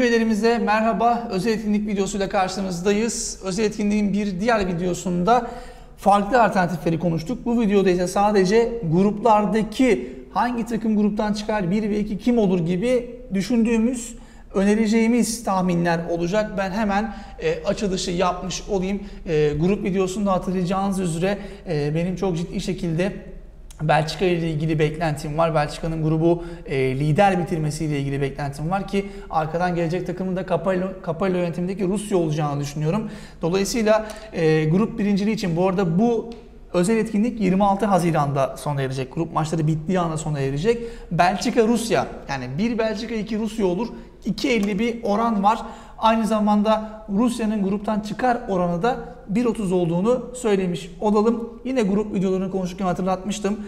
üyelerimize merhaba. Özel etkinlik videosuyla karşınızdayız. Özel etkinliğin bir diğer videosunda farklı alternatifleri konuştuk. Bu videoda ise sadece gruplardaki hangi takım gruptan çıkar, 1 ve 2 kim olur gibi düşündüğümüz önereceğimiz tahminler olacak. Ben hemen e, açılışı yapmış olayım. E, grup videosunda hatırlayacağınız üzere e, benim çok ciddi şekilde Belçika ile ilgili beklentim var. Belçika'nın grubu e, lider bitirmesiyle ilgili beklentim var ki arkadan gelecek takımın da Capello, Capello yönetimindeki Rusya olacağını düşünüyorum. Dolayısıyla e, grup birinciliği için bu arada bu özel etkinlik 26 Haziran'da sona erecek. Grup maçları bittiği anda sona erecek. Belçika Rusya yani bir Belçika iki Rusya olur. 2.50 bir oran var. Aynı zamanda Rusya'nın gruptan çıkar oranı da 1.30 olduğunu söylemiş olalım. Yine grup videolarını konuşurken hatırlatmıştım.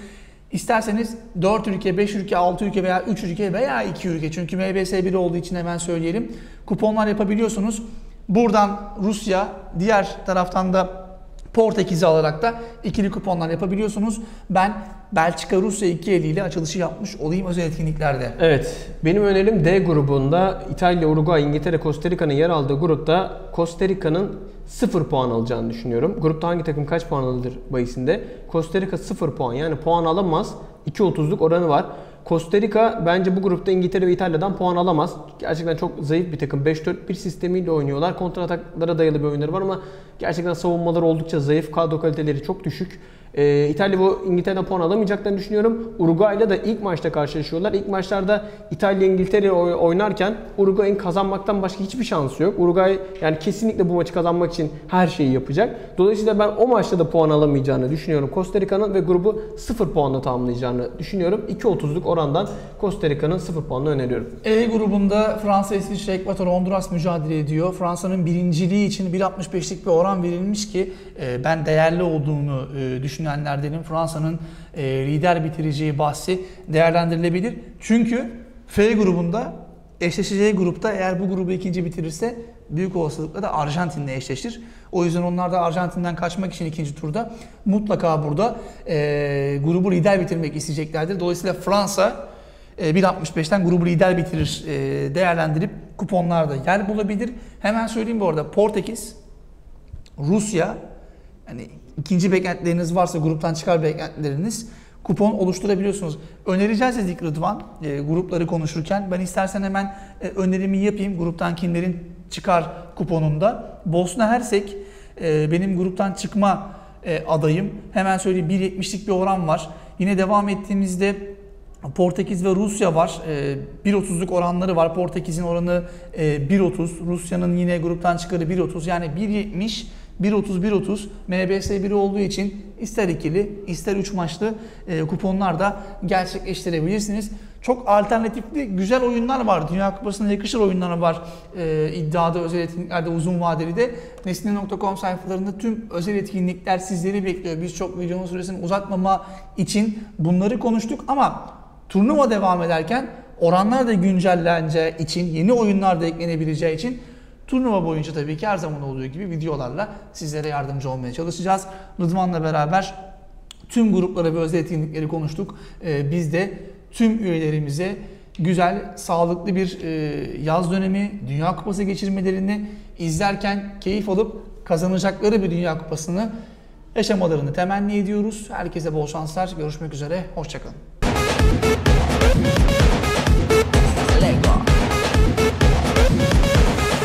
İsterseniz 4 ülke, 5 ülke, 6 ülke veya 3 ülke veya 2 ülke çünkü MBS 1 olduğu için hemen söyleyelim. Kuponlar yapabiliyorsunuz. Buradan Rusya, diğer taraftan da Portekiz'i alarak da ikili kuponlar yapabiliyorsunuz. Ben Belçika Rusya 2.50 ile açılışı yapmış olayım özel etkinliklerde. Evet, benim önerim D grubunda İtalya, Uruguay, İngiltere, Costa Rica'nın yer aldığı grupta Costa Rica'nın 0 puan alacağını düşünüyorum. Grupta hangi takım kaç puan alır bahisinde? Costa Rica 0 puan yani puan alamaz. 2.30'luk oranı var. Costa Rica bence bu grupta İngiltere ve İtalya'dan puan alamaz. Gerçekten çok zayıf bir takım. 5-4-1 sistemiyle oynuyorlar. Kontra ataklara dayalı bir oyunları var ama gerçekten savunmaları oldukça zayıf. Kadro kaliteleri çok düşük. Ee, İtalya bu İngiltere'den puan alamayacaklarını düşünüyorum. Uruguay'la da ilk maçta karşılaşıyorlar. İlk maçlarda İtalya İngiltere oynarken Uruguay'ın kazanmaktan başka hiçbir şansı yok. Uruguay yani kesinlikle bu maçı kazanmak için her şeyi yapacak. Dolayısıyla ben o maçta da puan alamayacağını düşünüyorum. Costa Rica'nın ve grubu 0 puanla tamamlayacağını düşünüyorum. 2.30'luk orandan Costa Rica'nın 0 puanını öneriyorum. E grubunda Fransa, İsviçre, Ekvator, Honduras mücadele ediyor. Fransa'nın birinciliği için 1.65'lik bir oran verilmiş ki e, ben değerli olduğunu e, düşünüyorum düşünenlerdenim. Fransa'nın e, lider bitireceği bahsi değerlendirilebilir. Çünkü F grubunda eşleşeceği grupta eğer bu grubu ikinci bitirirse büyük olasılıkla da Arjantin'le eşleşir. O yüzden onlar da Arjantin'den kaçmak için ikinci turda mutlaka burada e, grubu lider bitirmek isteyeceklerdir. Dolayısıyla Fransa e, 1.65'ten grubu lider bitirir e, değerlendirip kuponlarda yer bulabilir. Hemen söyleyeyim bu arada Portekiz, Rusya, yani ikinci beklentileriniz varsa gruptan çıkar beklentileriniz kupon oluşturabiliyorsunuz. Önereceğiz dedik Rıdvan e, grupları konuşurken. Ben istersen hemen e, önerimi yapayım gruptan kimlerin çıkar kuponunda. Bosna Hersek e, benim gruptan çıkma e, adayım. Hemen söyleyeyim 1.70'lik bir oran var. Yine devam ettiğimizde Portekiz ve Rusya var. E, 1.30'luk oranları var. Portekiz'in oranı e, 1.30. Rusya'nın yine gruptan çıkarı 1.30. Yani 1.70 1.30-1.30 MBS 1 olduğu için ister ikili ister 3 maçlı e, kuponlar da gerçekleştirebilirsiniz. Çok alternatifli güzel oyunlar var. Dünya Kupası'na yakışır oyunlar var. E, iddiada özel etkinliklerde uzun vadeli de. Nesne.com sayfalarında tüm özel etkinlikler sizleri bekliyor. Biz çok videonun süresini uzatmama için bunları konuştuk ama turnuva devam ederken oranlar da güncelleneceği için, yeni oyunlar da eklenebileceği için Turnuva boyunca tabii ki her zaman olduğu gibi videolarla sizlere yardımcı olmaya çalışacağız. Rıdvan'la beraber tüm gruplara ve özel etkinlikleri konuştuk. Ee, biz de tüm üyelerimize güzel, sağlıklı bir e, yaz dönemi, Dünya Kupası geçirmelerini izlerken keyif alıp kazanacakları bir Dünya Kupası'nı yaşamalarını temenni ediyoruz. Herkese bol şanslar. Görüşmek üzere. Hoşçakalın. Lego.